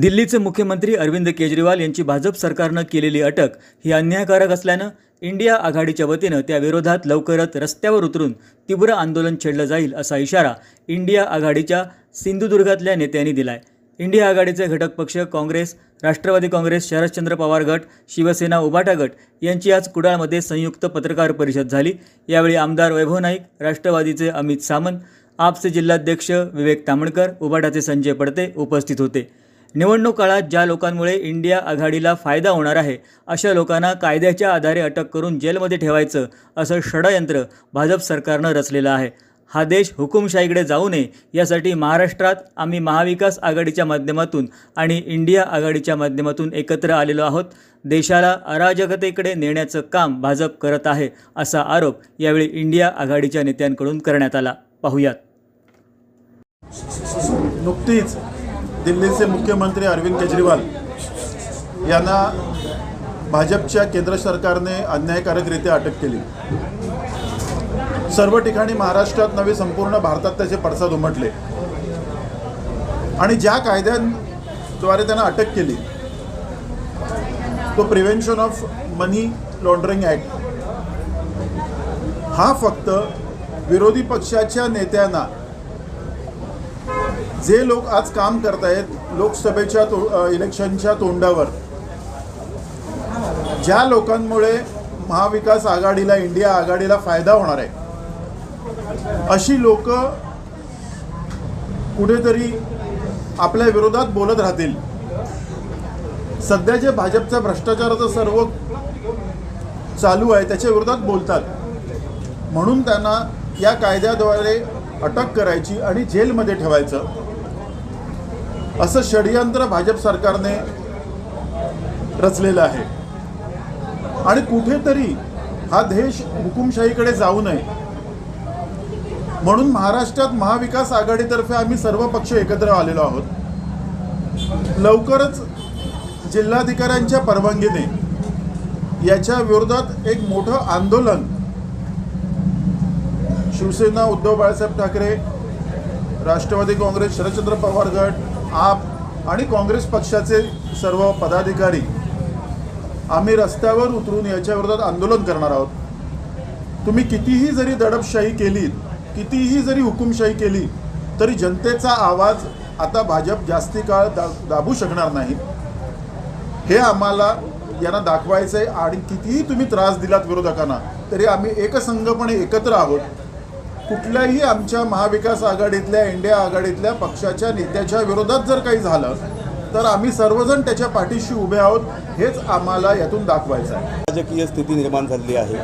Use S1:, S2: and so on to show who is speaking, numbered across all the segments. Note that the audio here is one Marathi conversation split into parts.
S1: दिल्लीचे मुख्यमंत्री अरविंद केजरीवाल यांची भाजप सरकारनं केलेली अटक ही अन्यायकारक असल्यानं इंडिया आघाडीच्या वतीनं त्या विरोधात लवकरच रस्त्यावर उतरून तीव्र आंदोलन छेडलं जाईल असा इशारा इंडिया आघाडीच्या सिंधुदुर्गातल्या नेत्यांनी दिलाय. इंडिया आघाडीचे घटक पक्ष काँग्रेस राष्ट्रवादी काँग्रेस शरदचंद्र पवार गट शिवसेना उबाटा गट यांची आज कुडाळमध्ये संयुक्त पत्रकार परिषद झाली. यावेळी आमदार वैभव नाईक राष्ट्रवादीचे अमित सामंत आपचे जिल्हाध्यक्ष विवेक तामणकर उबाटाचे संजय पडते उपस्थित होते. निवडणूक काळात ज्या लोकांमुळे इंडिया आघाडीला फायदा होणार आहे अशा लोकांना कायद्याच्या आधारे अटक करून जेलमध्ये ठेवायचं असं षडयंत्र भाजप सरकारनं रचलेलं आहे. हा देश हुकुमशाहीकडे जाऊ नये यासाठी महाराष्ट्रात आम्ही महाविकास आघाडीच्या माध्यमातून आणि इंडिया आघाडीच्या माध्यमातून एकत्र आलेलो आहोत. देशाला अराजकतेकडे नेण्याचं काम भाजप करत आहे असा आरोप यावेळी इंडिया आघाडीच्या नेत्यांकडून करण्यात आला. पाहुयात.
S2: नुकतीच दिल्लीचे मुख्यमंत्री अरविंद केजरीवाल यांना भाजपच्या केंद्र सरकारने अन्यायकारकरित्या अटक केली. सर्व ठिकाणी महाराष्ट्रात नव्हे संपूर्ण भारतात त्याचे पडसाद उमटले. आणि ज्या कायद्यांद्वारे त्यांना अटक केली तो prevention of money laundering act. हा फक्त विरोधी पक्षाच्या नेत्यांना जे लोक आज काम करतायत लोकसभेच्या तो इलेक्शनच्या तोंडावर ज्या लोकांमुळे महाविकास आघाडीला इंडिया आघाडीला फायदा होणार आहे अशी लोक कुठेतरी आपल्या विरोधात बोलत राहतील. सध्या जे भाजपचा भ्रष्टाचाराचं सर्व चालू आहे त्याच्या विरोधात बोलतात. म्हणून त्यांना या कायद्याद्वारे अटक करायची आणि जेलमध्ये ठेवायचं. असं षडयंत्र भाजप सरकारने रचलेलं आहे. आणि कुठेतरी हा देश हुकुमशाहीकडे जाऊ नये. म्हणून महाराष्ट्रात महाविकास आघाडीतर्फे आम्ही सर्व पक्ष एकत्र आलेलो आहोत. लवकरच जिल्हाधिकाऱ्यांच्या परवानगीने याच्या विरोधात एक मोठं आंदोलन शिवसेना उद्धव बाळासाहेब ठाकरे राष्ट्रवादी काँग्रेस शरदचंद्र पवार गट आप आणि काँग्रेस पक्षाचे सर्व पदाधिकारी आम्ही रस्त्यावर उतरून याच्याविरोधात आंदोलन करणार आहोत. तुम्ही कितीही जरी दडपशाही केली कितीही जरी हुकुमशाही केली तरी जनतेचा आवाज आता भाजप जास्ती काळ दा दाबू शकणार नाही. हे आम्हाला यांना दाखवायचं आहे आणि कितीही तुम्ही त्रास दिलात विरोधकांना तरी आम्ही एकसंघपणे एकत्र आहोत. कुठल्याही आमच्या महाविकास आघाडीतल्या इंडिया आघाडीतल्या पक्षाच्या नेत्याच्या विरोधात जर काही झालं तर आम्ही सर्वजण त्याच्या पाठीशी उभे आहोत हेच आम्हाला यातून दाखवायचं आहे.
S3: राजकीय स्थिती निर्माण झालेली आहे.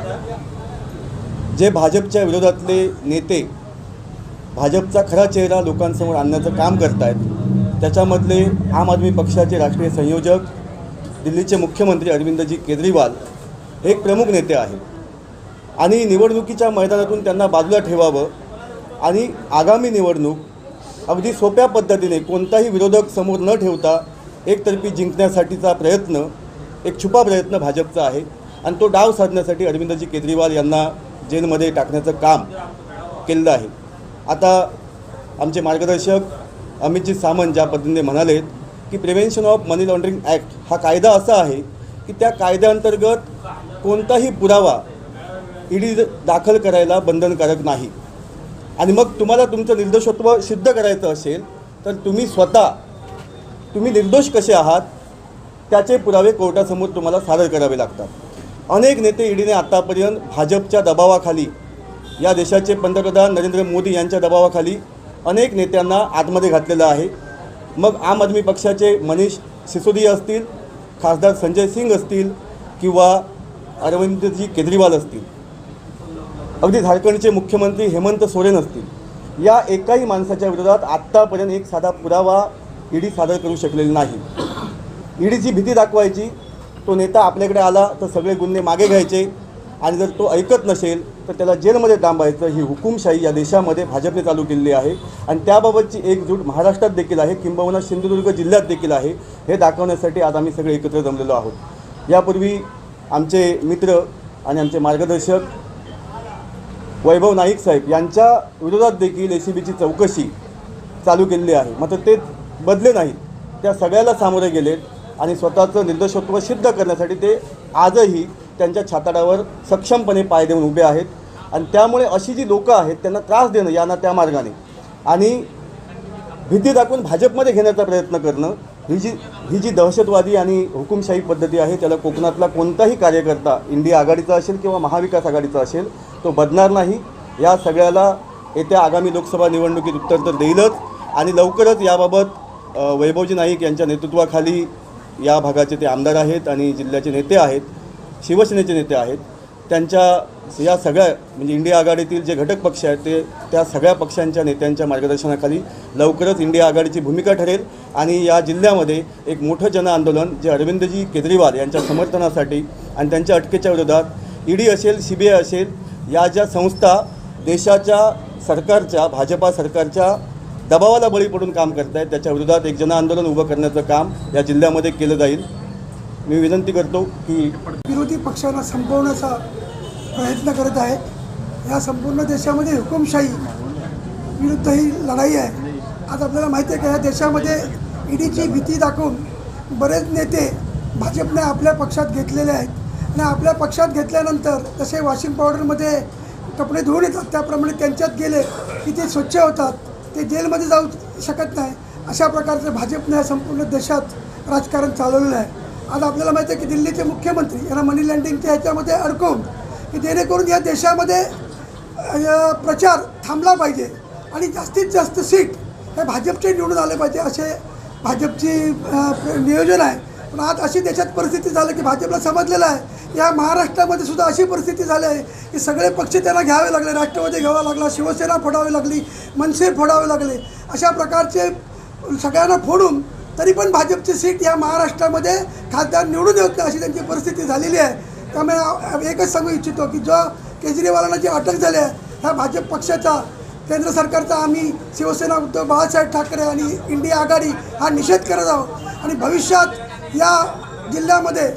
S3: जे भाजपच्या विरोधातले नेते भाजपचा खरा चेहरा लोकांसमोर आणण्याचं काम करत आहेत त्याच्यामधले आम आदमी पक्षाचे राष्ट्रीय संयोजक दिल्लीचे मुख्यमंत्री अरविंदजी केजरीवाल हे एक प्रमुख नेते आहेत. आणि निवडणुकीच्या मैदानातून त्यांना बाजूला ठेवावं. आणि आगामी निवडणूक अगदी सोप्या पद्धतीने कोणताही विरोधक समोर न ठेवता एकतर्फी जिंकण्यासाठीचा प्रयत्न एक छुपा प्रयत्न भाजपचा आहे. आणि तो डाव साधण्यासाठी अरविंदजी केजरीवाल यांना जेलमध्ये टाकण्याचं काम केलेलं आहे. आता आमचे मार्गदर्शक अमितजी सामंत ज्या पद्धतीने म्हणालेत की prevention of money laundering act हा कायदा असा आहे की त्या कायद्याअंतर्गत कोणताही पुरावा ईडी दाखल करायला बंधनकारक नाही. आणि मग तुम्हाला तुमचं निर्दोषत्व सिद्ध करायचं असेल तर तुम्ही स्वतः तुम्ही निर्दोष कसे आहात त्याचे पुरावे कोर्टासमोर तुम्हाला सादर करावे लागतात. अनेक नेते ईडीने आत्तापर्यंत भाजपच्या दबावाखाली या देशाचे पंतप्रधान नरेंद्र मोदी यांच्या दबावाखाली अनेक नेत्यांना आतमध्ये घातलेलं आहे. मग आम आदमी पक्षाचे मनीष सिसोदिया असतील खासदार संजय सिंग असतील किंवा अरविंदजी केजरीवाल असतील. अगदी झारखंडचे मुख्यमंत्री हेमंत सोरेन असतील. या एकाही माणसाच्या विरोधात आत्तापर्यंत एक साधा पुरावा ईडी सादर करू शकलेली नाही. ईडीची भीती दाखवायची तो नेता आपल्याकडे आला तर सगळे गुन्हे मागे घ्यायचे आणि जर तो ऐकत नसेल तर त्याला जेलमध्ये डांबायचं ही हुकुमशाही या देशामध्ये भाजपने चालू केलेली आहे. आणि त्याबाबतची एकजूट महाराष्ट्रात देखील आहे किंबहुना सिंधुदुर्ग जिल्ह्यात देखील आहे हे दाखवण्यासाठी आज आम्ही सगळे एकत्र जमलेलो आहोत. यापूर्वी आमचे मित्र आणि आमचे मार्गदर्शक वैभव नाईक साहेब यांच्या विरोधात देखील ए सी बीची चौकशी चालू केलेली आहे. मात्र ते बदले नाहीत. त्या सगळ्याला सामोरे गेलेत आणि स्वतःचं निर्दोषत्व सिद्ध करण्यासाठी ते आजही त्यांच्या छाताडावर सक्षमपणे पाय देऊन उभे आहेत. आणि त्यामुळे अशी जी लोकं आहेत त्यांना त्रास देणं यांना त्या मार्गाने. आणि भीती दाखवून भाजपमध्ये घेण्याचा प्रयत्न करणं ही जी ही जी दहशतवादी आणि हुकुमशाही पद्धती आहे त्याला कोकणातला कोणताही कार्यकर्ता इंडिया आघाडीचा असेल किंवा महाविकास आघाडीचा असेल तो बदणार नाही. या सगळ्याला येत्या आगामी लोकसभा निवडणुकीत उत्तर तर देईलच आणि लवकरच याबाबत वैभवजी नाईक यांच्या नेतृत्वाखाली या भागाचे ते आमदार आहेत आणि जिल्ह्याचे नेते आहेत शिवसेनेचे नेते आहेत. त्यांच्या या सगळ्या म्हणजे इंडिया आघाडीतील जे घटक पक्ष आहेत ते त्या सगळ्या पक्षांच्या नेत्यांच्या मार्गदर्शनाखाली लवकरच इंडिया आघाडीची भूमिका ठरेल. आणि या जिल्ह्यामध्ये एक मोठं जनआंदोलन जे अरविंदजी केजरीवाल यांच्या समर्थनासाठी आणि त्यांच्या अटकेच्या विरोधात ईडी असेल सी बी आय असेल या ज्या संस्था देशाच्या सरकारच्या भाजपा सरकारच्या दबावाला बळी पडून काम करत आहेत त्याच्या विरोधात एक जनआंदोलन उभं करण्याचं काम या जिल्ह्यामध्ये केलं जाईल. मी विनंती करतो की
S4: विरोधी पक्षांना संपवण्याचा प्रयत्न करत आहे. या संपूर्ण देशामध्ये हुकुमशाही विरुद्ध ही लढाई आहे. आज आपल्याला माहिती आहे का या देशामध्ये ईडीची भीती दाखवून बरेच नेते भाजपने आपल्या पक्षात घेतलेले आहेत. आणि आपल्या पक्षात घेतल्यानंतर जसे वॉशिंग पावडरमध्ये कपडे धुवून येतात त्याप्रमाणे त्यांच्यात गेले की ते स्वच्छ होतात. ते जेलमध्ये जाऊ शकत नाही. अशा प्रकारचं भाजपने संपूर्ण देशात राजकारण चालवलेलं आहे. आज आपल्याला माहिती आहे की दिल्लीचे मुख्यमंत्री यांना मनी लँडिंगच्या ह्याच्यामध्ये अडकवून की जेणेकरून या देशामध्ये प्रचार थांबला पाहिजे आणि जास्तीत जास्त सीट हे भाजपचे निवडून आले पाहिजे असे भाजपची नियोजन आहे. पण आज अशी देशात परिस्थिती झाली की भाजपला समजलेलं आहे. या महाराष्ट्रामध्ये सुद्धा अशी परिस्थिती झाली आहे की सगळे पक्ष त्यांना घ्यावे लागले राष्ट्रवादी घ्यावा लागला शिवसेना फोडावी लागली मनसे फोडावे लागले. अशा प्रकारचे सगळ्यांना फोडून तरी पण भाजपची सीट या महाराष्ट्रामध्ये खासदार निवडून येत नाही अशी त्यांची परिस्थिती झालेली आहे. त्यामुळे एकच सांगू इच्छितो की जो केजरीवालांना जी अटक झाली आहे ह्या भाजप पक्षाचा केंद्र सरकारचा आम्ही शिवसेना उद्धव बाळासाहेब ठाकरे आणि इंडिया आघाडी हा निषेध करत आहोत. आणि भविष्यात या जिल्ह्यामध्ये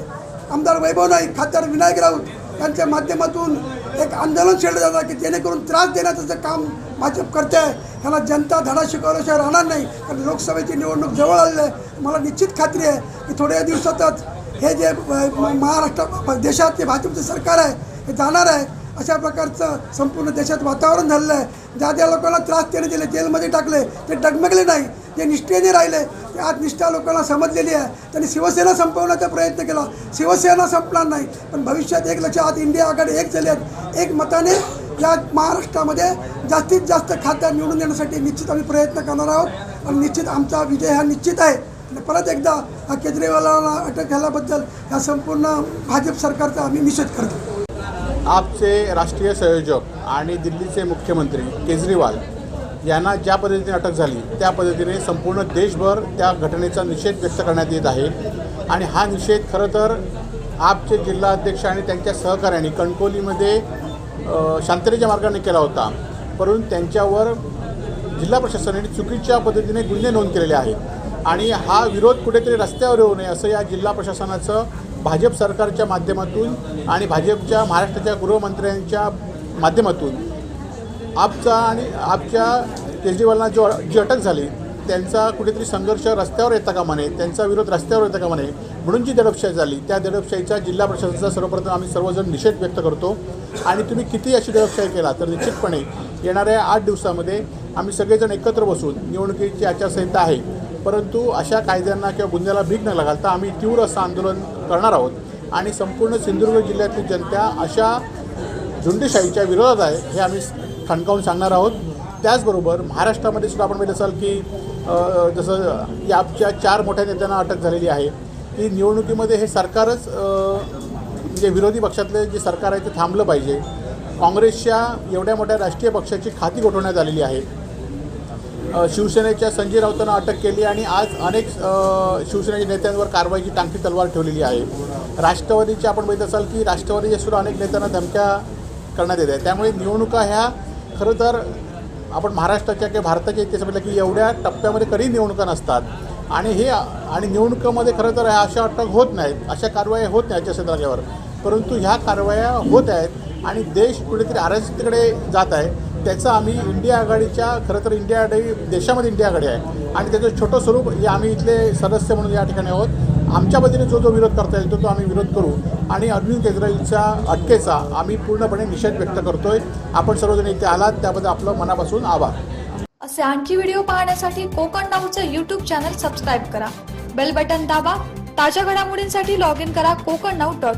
S4: आमदार वैभव नाईक खासदार विनायक राऊत यांच्या माध्यमातून एक आंदोलन छेडलं जातं की जेणेकरून त्रास देण्याचं जे काम भाजप करते आहे ह्याला जनता धडा शिकवल्याशिवाय राहणार नाही. कारण लोकसभेची निवडणूक जवळ आलेली आहे. मला निश्चित खात्री आहे की थोड्या दिवसातच हे जे महाराष्ट्र देशात जे भाजपचं सरकार आहे हे जाणार आहे. अशा प्रकारचं संपूर्ण देशात वातावरण झालेलं आहे. ज्या ज्या लोकांना त्रास त्याने दिले जेलमध्ये टाकले ते डगमगले नाही. जे निष्ठेने राहिले ते आज निष्ठा लोकांना समजलेली आहे. त्यांनी शिवसेना संपवण्याचा प्रयत्न केला. शिवसेना संपणार नाही. पण भविष्यात एक लक्ष आज इंडिया आघाडी एक झाली आहेत एक मताने या महाराष्ट्रामध्ये जास्तीत जास्त खासदार निवडून देण्यासाठी निश्चित आम्ही प्रयत्न करणार आहोत आणि निश्चित आमचा विजय हा निश्चित आहे. आणि परत एकदा हा केजरीवालांना अटक झाल्याबद्दल या संपूर्ण भाजप सरकारचा आम्ही निषेध करतो.
S5: आपचे राष्ट्रीय संयोजक आणि दिल्लीचे मुख्यमंत्री केजरीवाल यांना ज्या पद्धतीने अटक झाली त्या पद्धतीने संपूर्ण देशभर त्या घटनेचा निषेध व्यक्त करण्यात येत आहे. आणि हा निषेध खरं तर आपचे जिल्हा अध्यक्ष आणि त्यांच्या सहकाऱ्यांनी कणकोलीमध्ये शांततेच्या मार्गाने केला होता. परंतु त्यांच्यावर जिल्हा प्रशासनाने चुकीच्या पद्धतीने गुन्हे नोंद केलेले आहेत. आणि हा विरोध कुठेतरी रस्त्यावर येऊ नये असं या जिल्हा प्रशासनाचं भाजप सरकारच्या माध्यमातून आणि भाजपच्या महाराष्ट्राच्या गृहमंत्र्यांच्या माध्यमातून आपचा आणि आपच्या केजरीवालांना जो जी अटक झाली त्यांचा कुठेतरी संघर्ष रस्त्यावर येता कामा नये त्यांचा विरोध रस्त्यावर येता कामा नये म्हणून जी दडपशाही झाली त्या दडपशाहीचा जिल्हा प्रशासनाचा सर्वप्रथम आम्ही सर्वजण निषेध व्यक्त करतो. आणि तुम्ही किती अशी दडपशाही केला तर निश्चितपणे येणाऱ्या आठ दिवसामध्ये आम्ही सगळेजण एकत्र बसून निवडणुकीची आचारसंहिता आहे. परंतु अशा कायद्यांना किंवा गुन्ह्याला भीक न घालता आम्ही तीव्र असं आंदोलन करणार आहोत. आणि संपूर्ण सिंधुदुर्ग जिल्ह्यातील जनता अशा झुंडशाहीच्या विरोधात आहे हे आम्ही ठणकावून सांगणार आहोत. त्याचबरोबर महाराष्ट्रामध्ये सुद्धा आपण माहिती असाल की जसं यापच्या चार मोठ्या नेत्यांना अटक झालेली आहे. की निवडणुकीमध्ये हे सरकारच जे म्हणजे विरोधी पक्षातले जे सरकार आहे ते थांबलं पाहिजे. काँग्रेसच्या एवढ्या मोठ्या राष्ट्रीय पक्षाची खाती गोठवण्यात आलेली आहे. शिवसेनेच्या संजय राऊतांना अटक केली आणि आज अनेक शिवसेनेच्या नेत्यांवर कारवाईची टांगती तलवार ठेवलेली आहे. राष्ट्रवादीचे आपण बघित असाल की राष्ट्रवादीच्या सुद्धा अनेक नेत्यांना धमक्या करण्यात येत आहे त्यामुळे निवडणुका ह्या खरं तर आपण महाराष्ट्राच्या किंवा भारताच्या इतिहास म्हटलं की एवढ्या टप्प्यामध्ये कधी निवडणुका नसतात. आणि हे आणि निवडणुकामध्ये खरं तर अशा अटक होत नाहीत. अशा कारवाया होत नाही याच्या जागेवर परंतु ह्या कारवाया होत आहेत आणि देश कुठेतरी आरक्षितकडे जात आहे. त्याचं आम्ही इंडिया आघाडीच्या खरं तर इंडिया आघाडी देशामध्ये इंडिया आघाडी आहे. आणि त्याचं छोटं स्वरूप हे आम्ही इथले सदस्य म्हणून या ठिकाणी आहोत. आमच्या पद्धतीने जो जो विरोध करता येईल तो तो आम्ही विरोध करू. आणि अरविंद केजरीवालच्या अटकेचा आम्ही पूर्णपणे निषेध व्यक्त करतोय. आपण सर्वजण इथे आलात त्याबद्दल आपलं मनापासून आभार.
S6: असे आणखी व्हिडिओ पाहण्यासाठी कोकण नाऊचं यूट्यूब चॅनल सबस्क्राईब करा. बेल बटन दाबा. ताज्या घडामोडींसाठी लॉग इन करा कोकण नाऊ डॉट